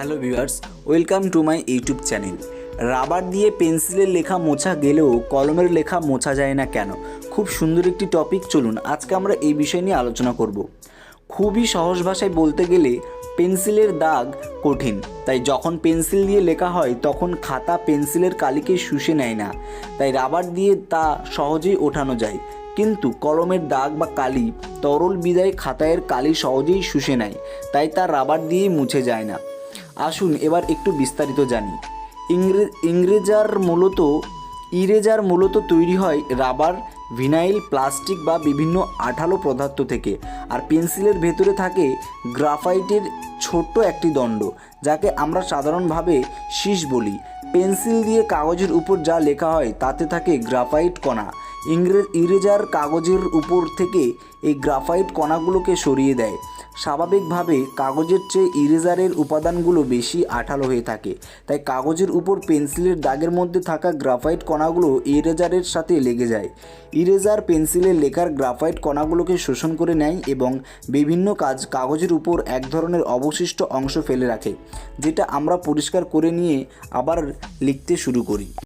Hello viewers, welcome to my YouTube channel. Rubber দিয়ে পেন্সিলের লেখা মোছা গেলেও কলমের লেখা মোছা যায় না কেন? খুব সুন্দর একটি টপিক চলুন আজকে আমরা এই বিষয় নিয়ে আলোচনা করব। খুবই সহজ ভাষায় বলতে গেলে পেন্সিলের দাগ কঠিন। তাই যখন পেন্সিল দিয়ে লেখা হয়, তখন খাতা পেন্সিলের কালিকে শুষে নেয় না। তাই রাবার দিয়ে তা সহজেই ওঠানো যায়। কিন্তু কলমের দাগ বা কালি তরল বিদায় খাতায়ের কালি সহজেই শুষে নেয়। তাই তা রাবার দিয়েই মুছে যায় না। আসুন এবার একটু বিস্তারিত জানি। ইংরে ইংরেজার মূলত ইরেজার মূলত তৈরি হয় রাবার, ভিনাইল, প্লাস্টিক বা বিভিন্ন আঠালো পদার্থ থেকে। আর পেন্সিলের ভেতরে থাকে গ্রাফাইটের ছোট্ট একটি দণ্ড, যাকে আমরা সাধারণভাবে শীষ বলি। পেন্সিল দিয়ে কাগজের উপর যা লেখা হয় তাতে থাকে গ্রাফাইট কণা। ইংরেজ ইরেজার কাগজের উপর থেকে এই গ্রাফাইট কণাগুলোকে সরিয়ে দেয়। স্বাভাবিকভাবে কাগজের চেয়ে ইরেজারের উপাদানগুলো বেশি আঠালো হয়ে থাকে। তাই কাগজের উপর পেন্সিলের দাগের মধ্যে থাকা গ্রাফাইট কণাগুলো ইরেজারের সাথে লেগে যায়। ইরেজার পেন্সিলের লেখার গ্রাফাইট কণাগুলোকে শোষণ করে নেয় এবং বিভিন্ন কাজ কাগজের উপর এক ধরনের অবশিষ্ট অংশ ফেলে রাখে, যেটা আমরা পরিষ্কার করে নিয়ে আবার লিখতে শুরু করি।